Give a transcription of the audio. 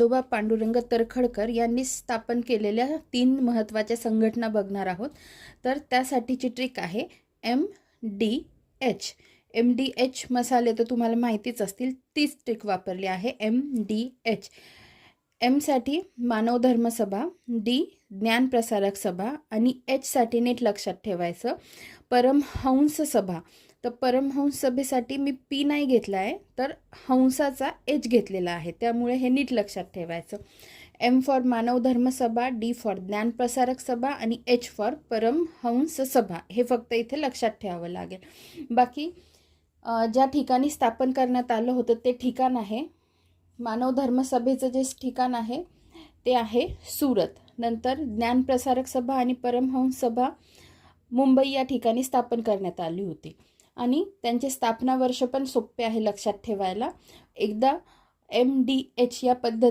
दोबा पांडुरंग तरखडकर यांनी स्थापन केलेल्या तीन महत्त्वाच्या संघटना बघणार आहोत. तर त्यासाठीची ट्रिक आहे M D H M D H मसाले तर तुम्हाला माहितीच असतील तीच ट्रिक वापरली आहे एम डी एच एमसाठी मानव धर्म सभा डी ज्ञानप्रसारक सभा आणि एचसाठी नीट लक्षात ठेवायचं. परमहंस सभा. तर परमहंस सभेसाठी मी पी नाही घेतला आहे तर हंसाचा एच घेतलेला आहे. त्यामुळे हे नीट लक्षात ठेवायचं. M for Manav Dharma Sabha D for Gyanprasarak सभा आणि एच फॉर परमहंस सभा. हे फक्त इथे लक्षात ठेवावं लागेल. बाकी ज्या ठिकाणी स्थापन करण्यात आलं होतं ते ठिकाण आहे. मानव धर्मसभेचं जे ठिकाण आहे ते आहे सुरत. नंतर ज्ञानप्रसारक सभा आणि परमहंस सभा मुंबई या ठिकाणी स्थापन करण्यात आली होती. आणि त्यांचे स्थापना वर्ष पण सोपे आहे लक्षात ठेवायला. एकदा एम डी एच या पद्धत